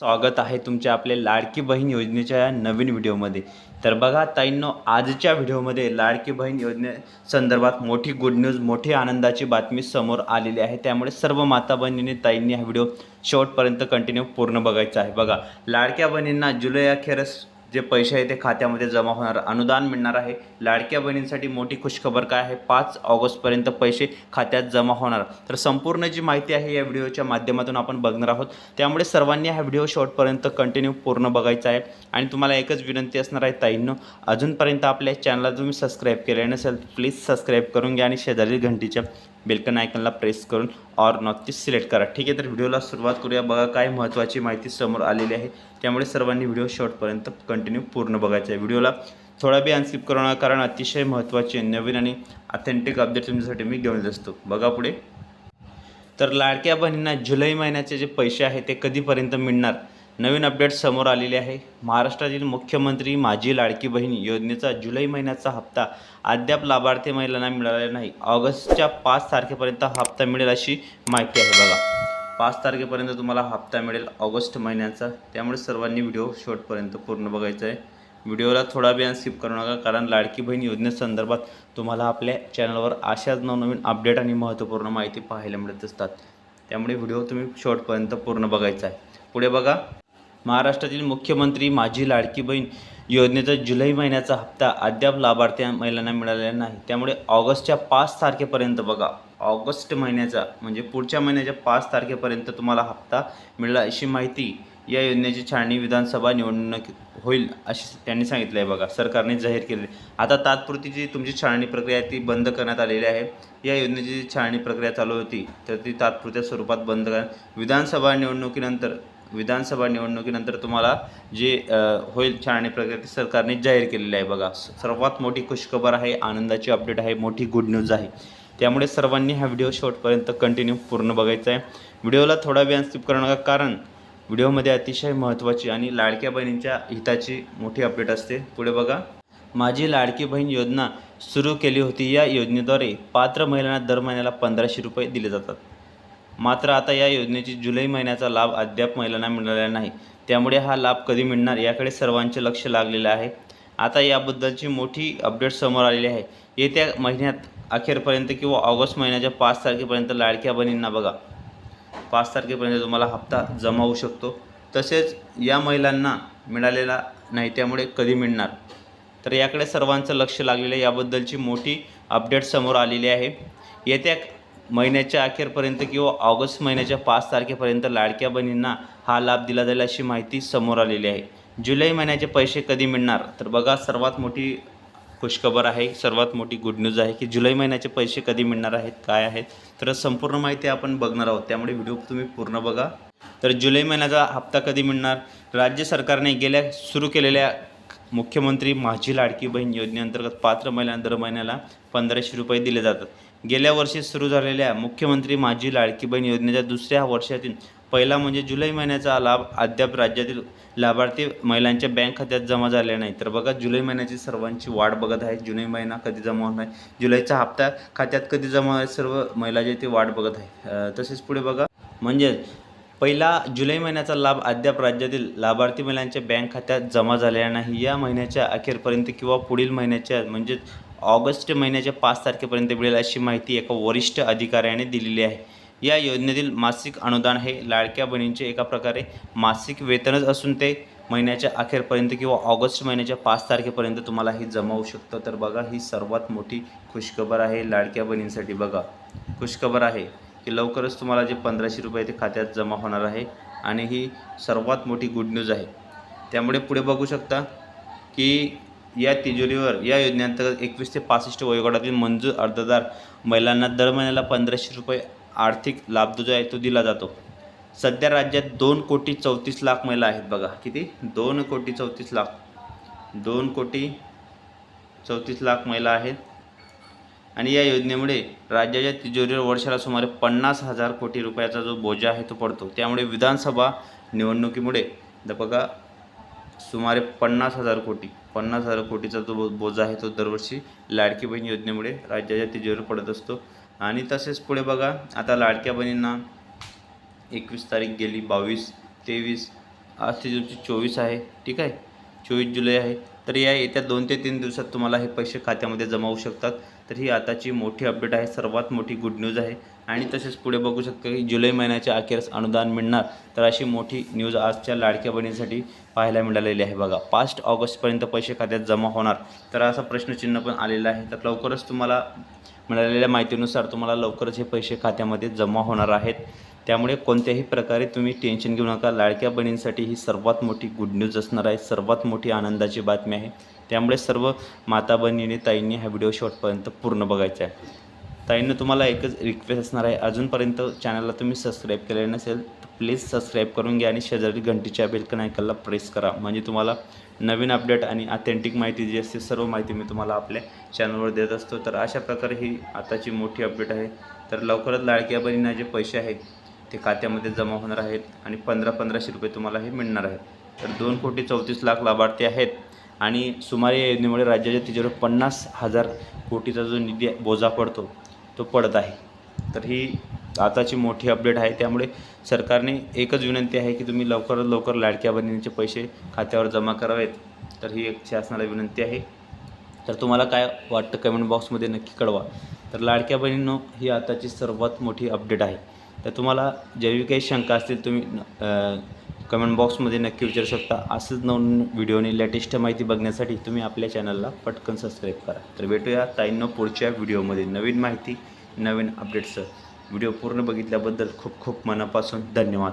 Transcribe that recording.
स्वागत आहे तुमच्या आपल्या लाडकी बहीण योजनेच्या या नवीन व्हिडिओमध्ये. तर बघा ताईंनो आजच्या व्हिडिओमध्ये लाडकी बहीण योजने संदर्भात मोठी गुड न्यूज मोठी आनंदाची बातमी समोर आलेली आहे. त्यामुळे सर्व माता बहिणींनी ताईंनी हा व्हिडिओ शेवटपर्यंत कंटिन्यू पूर्ण बघायचा आहे. बघा लाडक्या बहिणींना जुलै अखेरच जे पैसे आहे ते खात्यामध्ये जमा होणार. अनुदान मिळणार आहे. लाडक्या बहिणींसाठी मोठी खुशखबर काय आहे? पाच ऑगस्टपर्यंत पैसे खात्यात जमा होणार. तर संपूर्ण जी माहिती आहे या व्हिडिओच्या माध्यमातून आपण बघणार आहोत. त्यामुळे सर्वांनी हा व्हिडिओ शॉर्टपर्यंत कंटिन्यू पूर्ण बघायचा आहे. आणि तुम्हाला एकच विनंती असणार आहे ताईंनो अजूनपर्यंत आपल्या चॅनलला तुम्ही सबस्क्राईब केले नसेल प्लीज सबस्क्राईब करून घ्या आणि शेजारील घंटीच्या बेलकन आयकनला प्रेस करून ऑर नॉटची सिलेक्ट करा. ठीक आहे तर व्हिडिओला सुरुवात करूया. बघा काय महत्त्वाची माहिती समोर आलेली आहे. त्यामुळे सर्वांनी व्हिडिओ शॉर्टपर्यंत कंटिन्यू पूर्ण बघायचा आहे. व्हिडिओला थोडा बी अनस्किप करू नका कारण अतिशय महत्त्वाचे नवीन आणि ऑथेंटिक अपडेट तुमच्यासाठी मी घेऊन येत असतो. बघा पुढे. तर लाडक्या बहिणींना जुलै महिन्याचे जे पैसे आहे ते कधीपर्यंत मिळणार? नवीन अपडेट समोर आलेले आहे. महाराष्ट्रातील मुख्यमंत्री माझी लाडकी बहीण योजनेचा जुलै महिन्याचा हप्ता अद्याप लाभार्थी महिलांना मिळालेला नाही. ऑगस्टच्या पाच तारखेपर्यंत हा हप्ता मिळेल अशी माहिती आहे बघा. पाच तारखेपर्यंत तुम्हाला हप्ता मिळेल ऑगस्ट महिन्याचा. त्यामुळे सर्वांनी व्हिडिओ शेवटपर्यंत पूर्ण बघायचा आहे. व्हिडिओला थोडा वेळ स्किप करू नका कारण लाडकी बहीण योजनेसंदर्भात तुम्हाला आपल्या चॅनलवर अशाच नवनवीन अपडेट आणि महत्त्वपूर्ण माहिती पाहायला मिळत असतात. त्यामुळे व्हिडिओ तुम्ही शेवटपर्यंत पूर्ण बघायचा आहे. पुढे बघा. महाराष्ट्रातील मुख्यमंत्री माझी लाडकी बहीण योजनेचा जुलै महिन्याचा हप्ता अद्याप लाभार्थी महिलांना मिळालेला नाही. त्यामुळे ऑगस्टच्या पाच तारखेपर्यंत बघा ऑगस्ट महिन्याचा म्हणजे पुढच्या महिन्याच्या पाच तारखेपर्यंत तुम्हाला हप्ता मिळाला अशी माहिती या योजनेची छाननी विधानसभा निवडणूक होईल अशी त्यांनी सांगितलं आहे बघा सरकारने जाहीर केले आता तात्पुरती जी तुमची छाननी प्रक्रिया आहे ती बंद करण्यात आलेली आहे. या योजनेची जी छाननी प्रक्रिया चालू होती तर ती तात्पुरत्या स्वरूपात बंद कर. विधानसभा निवडणुकीनंतर विधानसभा निवडणुकीनंतर तुम्हाला जे होईल छान आणि प्रगती सरकारने जाहीर केलेली आहे बघा. सर्वात मोठी खुशखबर आहे आनंदाची अपडेट आहे मोठी गुड न्यूज आहे. त्यामुळे सर्वांनी हा व्हिडिओ शेवटपर्यंत कंटिन्यू पूर्ण बघायचा आहे. व्हिडिओला थोडा वेळ स्किप करू नका कारण व्हिडिओमध्ये अतिशय महत्त्वाची आणि लाडक्या बहिणींच्या हिताची मोठी अपडेट असते. पुढे बघा. माझी लाडकी बहीण योजना सुरू केली होती. या योजनेद्वारे पात्र महिलांना दर महिन्याला पंधराशे रुपये दिले जातात. मात्र आता या योजनेची जुलै महिन्याचा लाभ अद्याप महिलांना मिळालेला नाही. त्यामुळे हा लाभ कधी मिळणार याकडे सर्वांचे लक्ष लागलेलं आहे. आता याबद्दलची मोठी अपडेट समोर आलेली आहे. येत्या महिन्यात अखेरपर्यंत किंवा ऑगस्ट महिन्याच्या पाच तारखेपर्यंत लाडक्या बहिणींना बघा. पाच तारखेपर्यंत तुम्हाला हप्ता जमा होऊ शकतो. तसेच या महिलांना मिळालेला नाही त्यामुळे कधी मिळणार? तर याकडे सर्वांचं लक्ष लागलेलं आहे. याबद्दलची मोठी अपडेट समोर आलेली आहे. येत्या महिन्याच्या अखेरपर्यंत किंवा ऑगस्ट महिन्याच्या पाच तारखेपर्यंत लाडक्या बहिणींना हा लाभ दिला जाईल अशी माहिती समोर आलेली आहे. जुलै महिन्याचे पैसे कधी मिळणार? तर बघा सर्वात मोठी खुशखबर आहे सर्वात मोठी गुड न्यूज आहे की जुलै महिन्याचे पैसे कधी मिळणार आहेत काय आहेत तर संपूर्ण माहिती आपण बघणार आहोत. त्यामुळे व्हिडिओ तुम्ही पूर्ण बघा. तर जुलै महिन्याचा हप्ता कधी मिळणार? राज्य सरकारने गेल्या सुरू केलेल्या मुख्यमंत्री माझी लाडकी बहीण योजनेअंतर्गत पात्र महिला दर महिन्याला पंधराशे रुपये दिले जातात. गेल्या वर्षी सुरू झालेल्या मुख्यमंत्री माझी लाडकी बहीण योजनेच्या दुसऱ्या वर्षातील पहिला म्हणजे जुलै महिन्याचा लाभ अद्याप राज्यातील लाभार्थी महिलांच्या बँक खात्यात जमा झाले नाही. तर बघा जुलै महिन्याची सर्वांची वाट बघत आहे. जुलै महिना कधी जमा होणार नाही? जुलैचा हप्ता खात्यात कधी जमा होणार आहे, सर्व महिला जे ते वाट बघत आहे. तसेच पुढे बघा. म्हणजे पहिला जुलै महिन्याचा लाभ अद्याप राज्यातील लाभार्थी महिलांच्या बँक खात्यात जमा झालेला नाही. या महिन्याच्या अखेरपर्यंत किंवा पुढील महिन्याच्या म्हणजेच ऑगस्ट महिन्याच्या पाच तारखेपर्यंत मिळेल अशी माहिती एका वरिष्ठ अधिकाऱ्याने दिलेली आहे. या योजनेतील मासिक अनुदान हे लाडक्या बहिणींचे एका प्रकारे मासिक वेतनच असून ते महिन्याच्या अखेरपर्यंत किंवा ऑगस्ट महिन्याच्या पाच तारखेपर्यंत तुम्हाला हे जमा होऊ शकतं. तर बघा ही सर्वात मोठी खुशखबर आहे लाडक्या बहिणींसाठी. बघा खुशखबर आहे की लवकरच तुम्हाला जे पंधराशे रुपये ते खात्यात जमा होणार आहे आणि ही सर्वात मोठी गुड न्यूज आहे. त्यामुळे पुढे बघू शकता की या तिजोरीवर या योजनेअंतर्गत एकवीस ते पासष्ट वयोगटातील मंजूर अर्जदार महिलांना दर महिन्याला पंधराशे रुपये आर्थिक लाभ जो आहे तो दिला जातो. सध्या राज्यात दोन कोटी चौतीस लाख महिला आहेत बघा. किती? दोन कोटी चौतीस लाख. दोन कोटी चौतीस लाख महिला आहेत. आणि या योजनेमुळे राज्याच्या तिजोरीवर वर्षाला सुमारे पन्नास हजार कोटी रुपयाचा जो बोजा आहे तो पडतो. त्यामुळे विधानसभा निवडणुकीमुळे द बघा सुमारे पन्नास हजार कोटी. पन्नास हजार कोटीचा जो बो- बोजा आहे तो दरवर्षी लाडकी बहीण योजनेमुळे राज्याच्या तिजेवर पडत असतो. आणि तसेच पुढे बघा आता लाडक्या बहिणींना एकवीस तारीख गेली बावीस तेवीस आज ते तुमची चोवीस आहे ठीक आहे? चोवीस जुलै आहे. तर या येत्या दोन ते तीन दिवसात तुम्हाला हे पैसे खात्यामध्ये जमा होऊ शकतात. तर ही आताची मोठी अपडेट आहे. सर्वात मोठी गुड न्यूज आहे. आणि तसेच पुढे बघू शकता की जुलै महिन्याच्या अखेरस अनुदान मिळणार. तर अशी मोठी न्यूज आजच्या लाडक्या बहिणीसाठी पाहायला मिळालेली आहे बघा. पाच ऑगस्टपर्यंत पैसे खात्यात जमा होणार. तर असा प्रश्नचिन्ह पण आलेला आहे. तर लवकरच तुम्हाला मिळालेल्या माहितीनुसार तुम्हाला लवकरच हे पैसे खात्यामध्ये जमा होणार आहेत. त्यामुळे कोणत्याही प्रकारे तुम्ही टेन्शन घेऊ नका. लाडक्या बहिणींसाठी ही सर्वात मोठी गुड न्यूज असणार आहे. सर्वात मोठी आनंदाची बातमी आहे. त्यामुळे सर्व माता बहिणीने ताईंनी हा व्हिडिओ शॉर्टपर्यंत पूर्ण बघायचा आहे. ताईंनं तुम्हाला एकच रिक्वेस्ट असणार आहे. अजूनपर्यंत चॅनलला तुम्ही सबस्क्राईब केलेलं नसेल तर प्लीज सबस्क्राईब करून घ्या आणि शेजारी घंटीच्या बेलकन ऐकायला प्रेस करा. म्हणजे तुम्हाला नवीन अपडेट आणि अथेंटिक माहिती जी असते सर्व माहिती मी तुम्हाला आपल्या चॅनलवर देत असतो. तर अशा प्रकारे ही आताची मोठी अपडेट आहे. तर लवकरच लाडक्या बहिणींना जे पैसे आहेत ते खात्यामध्ये जमा होणार आहेत आणि पंधरा पंधराशे रुपये तुम्हाला हे मिळणार आहेत. तर दोन कोटी चौतीस लाख लाभार्थी आहेत आणि सुमारे या योजनेमुळे राज्याच्या तिच्यावर पन्नास हजार कोटीचा जो निधी बोजा पडतो तो पडत आहे. तर ही आताची मोठी अपडेट आहे. त्यामुळे सरकारने एकच विनंती आहे की तुम्ही लवकरात लवकर लाडक्या बहिणींचे पैसे खात्यावर जमा करावेत. तर ही एक शासनाला विनंती आहे. तर तुम्हाला काय वाटतं कमेंट बॉक्समध्ये नक्की कळवा. तर लाडक्या बहिणींनो ही आताची सर्वात मोठी अपडेट आहे. तर तुम्हाला ज्यावेळी काही शंका असतील तुम्ही कमेंट बॉक्समध्ये नक्की विचारू शकता. असंच नवीन व्हिडिओने लेटेस्ट माहिती बघण्यासाठी तुम्ही आपल्या चॅनलला पटकन सबस्क्राईब करा. तर भेटूया ताईंनो पुढच्या व्हिडिओमध्ये नवीन माहिती नवीन अपडेट्सचं व्हिडिओ पूर्ण बघितल्याबद्दल खूप खूप मनापासून धन्यवाद.